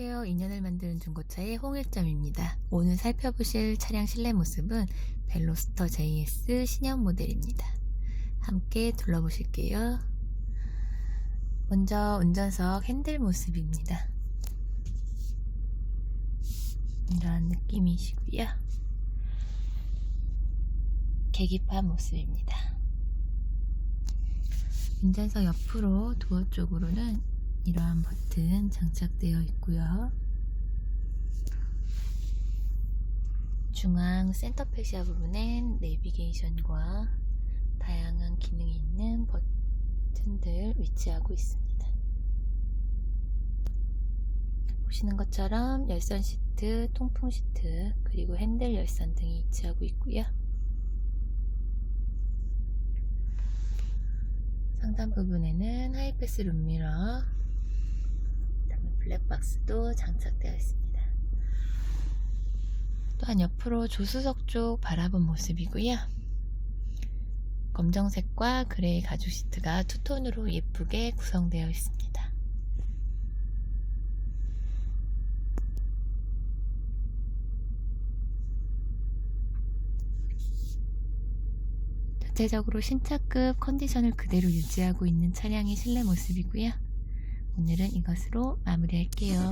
안녕하세요. 인연을 만드는 중고차의 홍일점입니다. 오늘 살펴보실 차량 실내 모습은 벨로스터 JS 신형 모델입니다. 함께 둘러보실게요. 먼저 운전석 핸들 모습입니다. 이런 느낌이시고요. 계기판 모습입니다. 운전석 옆으로 도어 쪽으로는 이러한 버튼 장착되어 있고요. 중앙 센터 페시아 부분엔 내비게이션과 다양한 기능이 있는 버튼들 위치하고 있습니다. 보시는 것처럼 열선 시트, 통풍 시트, 그리고 핸들 열선 등이 위치하고 있고요. 상단 부분에는 하이패스 룸미러, 블랙박스도 장착되어 있습니다. 또한 옆으로 조수석 쪽 바라본 모습이고요. 검정색과 그레이 가죽 시트가 투톤으로 예쁘게 구성되어 있습니다. 전체적으로 신차급 컨디션을 그대로 유지하고 있는 차량의 실내 모습이고요. 오늘은 이것으로 마무리할게요.